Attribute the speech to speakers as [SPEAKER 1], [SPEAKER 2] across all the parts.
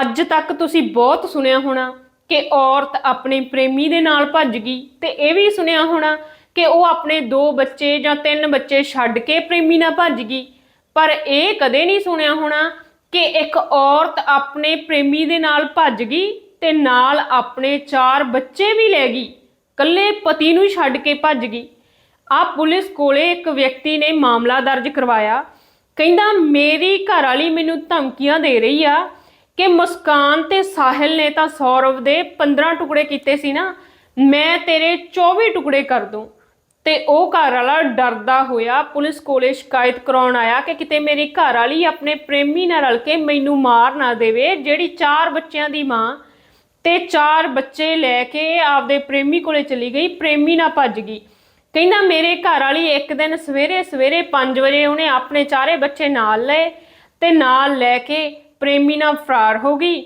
[SPEAKER 1] ਅੱਜ ਤੱਕ ਤੁਸੀਂ ਬਹੁਤ ਸੁਣਿਆ ਹੋਣਾ ਕਿ ਔਰਤ ਆਪਣੇ ਪ੍ਰੇਮੀ ਦੇ ਨਾਲ ਭੱਜ ਗਈ ਤੇ ਇਹ ਵੀ ਸੁਣਿਆ ਹੋਣਾ ਕਿ ਉਹ ਆਪਣੇ ਦੋ ਬੱਚੇ ਜਾਂ ਤਿੰਨ ਬੱਚੇ ਛੱਡ ਕੇ ਪ੍ਰੇਮੀ ਨਾਲ ਭੱਜ ਗਈ। ਪਰ ਇਹ ਕਦੇ ਨਹੀਂ ਸੁਣਿਆ ਹੋਣਾ ਕਿ ਇੱਕ ਔਰਤ ਆਪਣੇ ਪ੍ਰੇਮੀ ਦੇ ਨਾਲ ਭੱਜ ਗਈ ਤੇ ਨਾਲ ਆਪਣੇ ਚਾਰ ਬੱਚੇ ਵੀ ਲੈ ਗਈ। ਕੱਲੇ ਪਤੀ ਨੂੰ ਛੱਡ ਕੇ ਭੱਜ ਗਈ। ਆ ਪੁਲਿਸ ਕੋਲੇ ਇੱਕ ਵਿਅਕਤੀ ਨੇ ਮਾਮਲਾ ਦਰਜ ਕਰਵਾਇਆ। ਕਹਿੰਦਾ, ਮੇਰੀ ਘਰ ਵਾਲੀ ਮੈਨੂੰ ਧਮਕੀਆਂ ਦੇ ਰਹੀ ਆ ਕਿ ਮੁਸਕਾਨ ਤੇ ਸਾਹਿਲ ਨੇ ਤਾਂ ਸੌਰਵ ਦੇ 15 ਟੁਕੜੇ ਕੀਤੇ ਸੀ ਨਾ, ਮੈਂ ਤੇਰੇ 24 ਟੁਕੜੇ ਕਰ ਦੂੰ। ਤੇ ਉਹ ਘਰ ਵਾਲਾ ਡਰਦਾ ਹੋਇਆ ਪੁਲਿਸ ਕੋਲੇ ਸ਼ਿਕਾਇਤ ਕਰਾਉਣ ਆਇਆ ਕਿ ਕਿਤੇ ਮੇਰੀ ਘਰ ਵਾਲੀ ਆਪਣੇ ਪ੍ਰੇਮੀ ਨਾਲ ਰਲ ਕੇ ਮੈਨੂੰ ਮਾਰ ਨਾ ਦੇਵੇ, ਜਿਹੜੀ ਚਾਰ ਬੱਚਿਆਂ ਦੀ ਮਾਂ ਤੇ ਚਾਰ ਬੱਚੇ ਲੈ ਕੇ ਆਪਦੇ ਪ੍ਰੇਮੀ ਕੋਲੇ ਚਲੀ ਗਈ, ਪ੍ਰੇਮੀ ਨਾਲ ਭੱਜ ਗਈ। ਕਹਿੰਦਾ, ਮੇਰੇ ਘਰ ਵਾਲੀ ਇੱਕ ਦਿਨ ਸਵੇਰੇ ਸਵੇਰੇ 5 ਵਜੇ ਉਹਨੇ ਆਪਣੇ ਚਾਰੇ ਬੱਚੇ ਨਾਲ ਲਏ ਤੇ ਨਾਲ ਲੈ ਕੇ ਪ੍ਰੇਮੀ ਨਾਲ ਫਰਾਰ ਹੋ ਗਈ।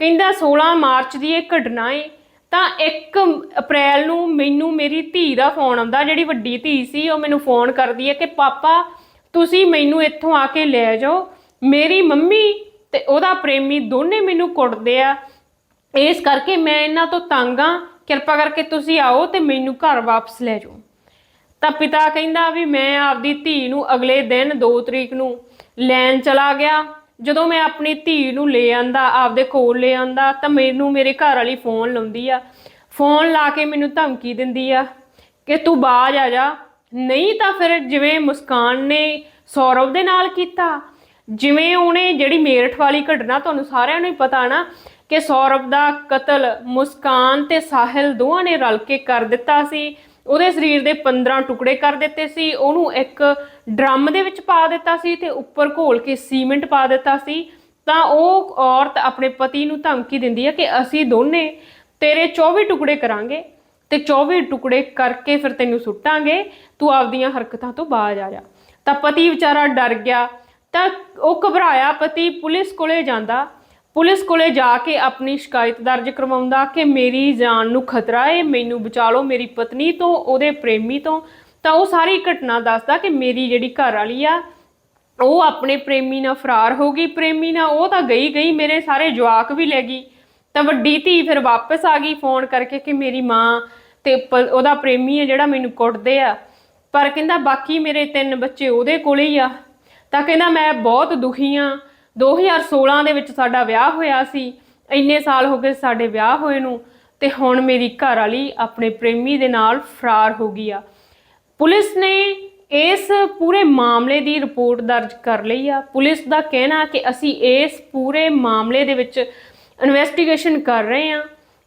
[SPEAKER 1] ਕਹਿੰਦਾ 16 ਮਾਰਚ ਦੀ ਇਹ ਘਟਨਾ ਏ, ਤਾਂ 1 ਅਪ੍ਰੈਲ ਨੂੰ ਮੈਨੂੰ ਮੇਰੀ ਧੀ ਦਾ ਫੋਨ ਆਉਂਦਾ, ਜਿਹੜੀ ਵੱਡੀ ਧੀ ਸੀ, ਉਹ ਮੈਨੂੰ ਫੋਨ ਕਰਦੀ ਹੈ ਕਿ, ਪਾਪਾ, ਤੁਸੀਂ ਮੈਨੂੰ ਇੱਥੋਂ ਆ ਕੇ ਲੈ ਜਾਓ। ਮੇਰੀ ਮੰਮੀ ਤੇ ਉਹਦਾ ਪ੍ਰੇਮੀ ਦੋਨੇ ਮੈਨੂੰ ਕੁੱਟਦੇ ਆ। ਇਸ ਕਰਕੇ ਮੈਂ ਇਹਨਾਂ ਤੋਂ ਤੰਗ ਆ। ਕਿਰਪਾ ਕਰਕੇ ਤੁਸੀਂ ਆਓ ਤੇ ਮੈਨੂੰ ਘਰ ਵਾਪਸ ਲੈ ਜਾਓ। ਤਾਂ ਪਿਤਾ ਕਹਿੰਦਾ ਵੀ ਮੈਂ ਆਪਦੀ ਧੀ ਨੂੰ ਅਗਲੇ ਦਿਨ 2 ਤਰੀਕ ਨੂੰ ਲੈਣ ਚਲਾ ਗਿਆ। ਜਦੋਂ ਮੈਂ ਆਪਣੀ ਧੀ ਨੂੰ ਲੈ ਆਂਦਾ, ਆਪਦੇ ਕੋਲ ਲੈ ਆਂਦਾ, ਤਾਂ ਮੈਨੂੰ ਮੇਰੇ ਘਰ ਵਾਲੀ ਫੋਨ ਲਾਉਂਦੀ ਆ। ਫੋਨ ਲਾ ਕੇ ਮੈਨੂੰ ਧਮਕੀ ਦਿੰਦੀ ਆ ਕਿ ਤੂੰ ਬਾਜ ਆ ਜਾ। ਨਹੀਂ ਤਾਂ ਫਿਰ ਜਿਵੇਂ ਮੁਸਕਾਨ ਨੇ ਸੌਰਵ ਦੇ ਨਾਲ ਕੀਤਾ, ਜਿਵੇਂ ਉਹਨੇ ਜਿਹੜੀ ਮੇਰਠ ਵਾਲੀ ਘਟਨਾ ਤੁਹਾਨੂੰ ਸਾਰਿਆਂ ਨੂੰ ਹੀ ਪਤਾ ਨਾ, ਕਿ ਸੌਰਵ ਦਾ ਕਤਲ ਮੁਸਕਾਨ ਤੇ ਸਾਹਿਲ ਦੋਵਾਂ ਨੇ ਰਲ ਕੇ ਕਰ ਦਿੱਤਾ ਸੀ। ਉਹਦੇ ਸਰੀਰ ਦੇ 15 ਟੁਕੜੇ ਕਰ ਦਿੱਤੇ ਸੀ, ਉਹਨੂੰ ਇੱਕ ਡਰਮ ਦੇ ਵਿੱਚ ਪਾ ਦਿੱਤਾ ਸੀ ਤੇ ਉੱਪਰ ਘੋਲ ਕੇ ਸੀਮੈਂਟ ਪਾ ਦਿੱਤਾ ਸੀ। ਤਾਂ ਉਹ ਔਰਤ ਆਪਣੇ ਪਤੀ ਨੂੰ ਧਮਕੀ ਦਿੰਦੀ ਹੈ ਕਿ ਅਸੀਂ ਦੋਨੇ ਤੇਰੇ 24 ਟੁਕੜੇ ਕਰਾਂਗੇ ਤੇ 24 ਟੁਕੜੇ ਕਰਕੇ ਫਿਰ ਤੈਨੂੰ ਸੁੱਟਾਂਗੇ, ਤੂੰ ਆਪਦੀਆਂ ਹਰਕਤਾਂ ਤੋਂ ਬਾਜ ਆ ਜਾ। ਤਾਂ ਪਤੀ ਵਿਚਾਰਾ ਡਰ ਗਿਆ, ਤਾਂ ਉਹ ਘਬਰਾਇਆ, ਪਤੀ ਪੁਲਿਸ ਕੋਲੇ ਜਾਂਦਾ ਪੁਲਿਸ ਕੋਲੇ ਜਾ ਕੇ ਆਪਣੀ ਸ਼ਿਕਾਇਤ ਦਰਜ ਕਰਵਾਉਂਦਾ ਕਿ ਮੇਰੀ ਜਾਨ ਨੂੰ ਖਤਰਾ ਹੈ ਮੈਨੂੰ ਬਚਾ ਲਓ, ਮੇਰੀ ਪਤਨੀ ਤੋਂ, ਉਹਦੇ ਪ੍ਰੇਮੀ ਤੋਂ। ਤਾਂ ਉਹ ਸਾਰੀ ਘਟਨਾ ਦੱਸਦਾ ਕਿ ਮੇਰੀ ਜਿਹੜੀ ਘਰ ਵਾਲੀ ਆ, ਉਹ ਆਪਣੇ ਪ੍ਰੇਮੀ ਨਾਲ ਫਰਾਰ ਹੋ ਗਈ। ਪ੍ਰੇਮੀ ਨਾਲ ਉਹ ਤਾਂ ਗਈ ਗਈ, ਮੇਰੇ ਸਾਰੇ ਜਵਾਕ ਵੀ ਲੈ ਗਈ। ਤਾਂ ਵੱਡੀ ਧੀ ਫਿਰ ਵਾਪਸ ਆ ਗਈ ਫੋਨ ਕਰਕੇ ਕਿ ਮੇਰੀ ਮਾਂ ਤੇ ਪ- ਉਹਦਾ ਪ੍ਰੇਮੀ ਹੈ ਜਿਹੜਾ ਮੈਨੂੰ ਕੁੱਟਦੇ ਆ। ਪਰ ਕਹਿੰਦਾ ਬਾਕੀ ਮੇਰੇ ਤਿੰਨ ਬੱਚੇ ਉਹਦੇ ਕੋਲੇ ਹੀ ਆ। ਤਾਂ ਕਹਿੰਦਾ ਮੈਂ ਬਹੁਤ ਦੁਖੀ ਆ। 2016 ਦੇ ਵਿੱਚ ਸਾਡਾ ਵਿਆਹ ਹੋਇਆ ਸੀ। ਇੰਨੇ ਸਾਲ ਹੋ ਗਏ ਸਾਡੇ ਵਿਆਹ ਹੋਏ ਨੂੰ ਤੇ ਹੁਣ ਮੇਰੀ ਘਰ ਵਾਲੀ ਆਪਣੇ ਪ੍ਰੇਮੀ ਦੇ ਨਾਲ ਫਰਾਰ ਹੋ ਗਈ ਆ। ਪੁਲਿਸ ਨੇ ਇਸ ਪੂਰੇ ਮਾਮਲੇ ਦੀ ਰਿਪੋਰਟ ਦਰਜ ਕਰ ਲਈ ਆ। ਪੁਲਿਸ ਦਾ ਕਹਿਣਾ ਕਿ ਅਸੀਂ ਇਸ ਪੂਰੇ ਮਾਮਲੇ ਦੇ ਵਿੱਚ ਇਨਵੈਸਟੀਗੇਸ਼ਨ ਕਰ ਰਹੇ ਹਾਂ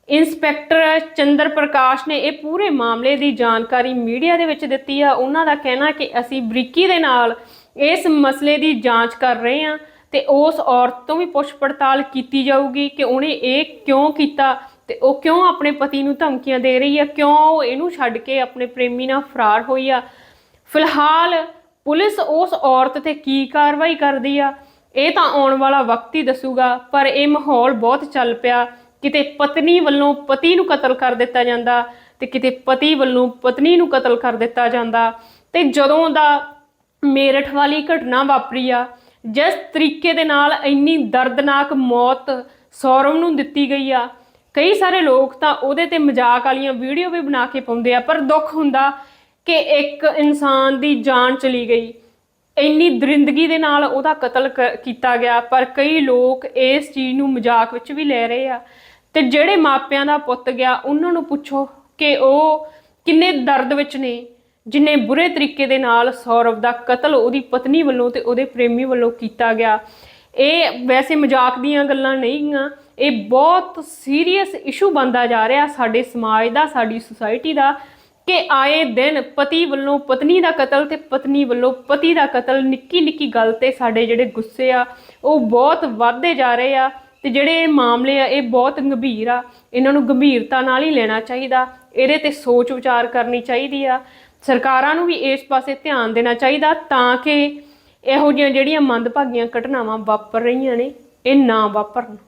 [SPEAKER 1] ਇੰਸਪੈਕਟਰ ਚੰਦਰ ਪ੍ਰਕਾਸ਼ ਨੇ ਇਹ ਪੂਰੇ ਮਾਮਲੇ ਦੀ ਜਾਣਕਾਰੀ ਮੀਡੀਆ ਦੇ ਵਿੱਚ ਦਿੱਤੀ ਆ। ਉਹਨਾਂ ਦਾ ਕਹਿਣਾ ਕਿ ਅਸੀਂ ਬਰੀਕੀ ਦੇ ਨਾਲ ਇਸ ਮਸਲੇ ਦੀ ਜਾਂਚ ਕਰ ਰਹੇ ਹਾਂ ਤੇ ਉਸ ਔਰਤ ਤੋਂ ਵੀ ਪੁੱਛ ਪੜਤਾਲ ਕੀਤੀ ਜਾਊਗੀ ਕਿ ਉਹਨੇ ਇਹ ਕਿਉਂ ਕੀਤਾ ਤੇ ਉਹ ਕਿਉਂ ਆਪਣੇ ਪਤੀ ਨੂੰ ਧਮਕੀਆਂ ਦੇ ਰਹੀ ਆ? ਕਿਉਂ ਉਹ ਇਹਨੂੰ ਛੱਡ ਕੇ ਆਪਣੇ ਪ੍ਰੇਮੀ ਨਾਲ ਫਰਾਰ ਹੋਈ ਆ? ਫਿਲਹਾਲ ਪੁਲਿਸ ਉਸ ਔਰਤ ਤੇ ਕੀ ਕਾਰਵਾਈ ਕਰਦੀ ਆ? ਇਹ ਤਾਂ ਆਉਣ ਵਾਲਾ ਵਕਤ ਹੀ ਦੱਸੂਗਾ, ਪਰ ਇਹ ਮਾਹੌਲ ਬਹੁਤ ਚੱਲ ਪਿਆ। ਕਿਤੇ ਪਤਨੀ ਵੱਲੋਂ ਪਤੀ ਨੂੰ ਕਤਲ ਕਰ ਦਿੱਤਾ ਜਾਂਦਾ ਤੇ ਕਿਤੇ ਪਤੀ ਵੱਲੋਂ ਪਤਨੀ ਨੂੰ ਕਤਲ ਕਰ ਦਿੱਤਾ ਜਾਂਦਾ। ਤੇ ਜਦੋਂ ਦਾ ਮੇਰਠ ਵਾਲੀ ਘਟਨਾ ਵਾਪਰੀ ਆ ਜਿਸ ਤਰੀਕੇ ਦੇ ਨਾਲ ਇੰਨੀ ਦਰਦਨਾਕ ਮੌਤ ਸੌਰਵ ਨੂੰ ਦਿੱਤੀ ਗਈ ਆ, ਕਈ ਸਾਰੇ ਲੋਕ ਤਾਂ ਉਹਦੇ ਤੇ ਮਜ਼ਾਕ ਵਾਲੀਆਂ ਵੀਡੀਓ ਵੀ ਬਣਾ ਕੇ ਪਾਉਂਦੇ ਆ, ਪਰ ਦੁੱਖ ਹੁੰਦਾ ਕਿ ਇੱਕ ਇਨਸਾਨ ਦੀ ਜਾਨ ਚਲੀ ਗਈ। ਇੰਨੀ ਦਰਿੰਦਗੀ ਦੇ ਨਾਲ ਉਹਦਾ ਕਤਲ ਕ- ਕੀਤਾ ਗਿਆ, ਪਰ ਕਈ ਲੋਕ ਇਸ ਚੀਜ਼ ਨੂੰ ਮਜ਼ਾਕ ਵਿੱਚ ਵੀ ਲੈ ਰਹੇ ਆ। ਤੇ ਜਿਹੜੇ ਮਾਪਿਆਂ ਦਾ ਪੁੱਤ ਗਿਆ, ਉਹਨਾਂ ਨੂੰ ਪੁੱਛੋ ਕਿ ਉਹ ਕਿੰਨੇ ਦਰਦ ਵਿੱਚ ਨੇ। ਜਿੰਨੇ ਬੁਰੇ ਤਰੀਕੇ ਦੇ ਨਾਲ ਸੌਰਵ ਦਾ ਕਤਲ ਉਹਦੀ ਪਤਨੀ ਵੱਲੋਂ ਤੇ ਉਹਦੇ ਪ੍ਰੇਮੀ ਵੱਲੋਂ ਕੀਤਾ ਗਿਆ, ਇਹ ਵੈਸੇ ਮਜ਼ਾਕ ਦੀਆਂ ਗੱਲਾਂ ਨਹੀਂ ਗੀਆਂ ਇਹ ਬਹੁਤ ਸੀਰੀਅਸ ਇਸ਼ੂ ਬਣਦਾ ਜਾ ਰਿਹਾ ਸਾਡੇ ਸਮਾਜ ਦਾ, ਸਾਡੀ ਸੁਸਾਇਟੀ ਦਾ ਕਿ ਆਏ ਦਿਨ ਪਤੀ ਵੱਲੋਂ ਪਤਨੀ ਦਾ ਕਤਲ ਤੇ ਪਤਨੀ ਵੱਲੋਂ ਪਤੀ ਦਾ ਕਤਲ ਨਿੱਕੀ ਨਿੱਕੀ ਗੱਲ ਤੇ ਸਾਡੇ ਜਿਹੜੇ ਗੁੱਸੇ ਆ, ਉਹ ਬਹੁਤ ਵੱਧਦੇ ਜਾ ਰਹੇ ਆ ਤੇ ਜਿਹੜੇ ਇਹ ਮਾਮਲੇ ਆ, ਇਹ ਬਹੁਤ ਗੰਭੀਰ ਆ। ਇਹਨਾਂ ਨੂੰ ਗੰਭੀਰਤਾ ਨਾਲ ਹੀ ਲੈਣਾ ਚਾਹੀਦਾ, ਇਹਦੇ ਤੇ ਸੋਚ ਵਿਚਾਰ ਕਰਨੀ ਚਾਹੀਦੀ ਆ। ਸਰਕਾਰਾਂ ਨੂੰ ਵੀ ਇਸ ਪਾਸੇ ਧਿਆਨ ਦੇਣਾ ਚਾਹੀਦਾ ਤਾਂ ਕਿ ਇਹੋ ਜਿਹੀਆਂ ਜਿਹੜੀਆਂ ਮੰਦਭਾਗੀਆਂ ਘਟਨਾਵਾਂ ਵਾਪਰ ਰਹੀਆਂ ਨੇ, ਇਹ ਨਾ ਵਾਪਰਨ।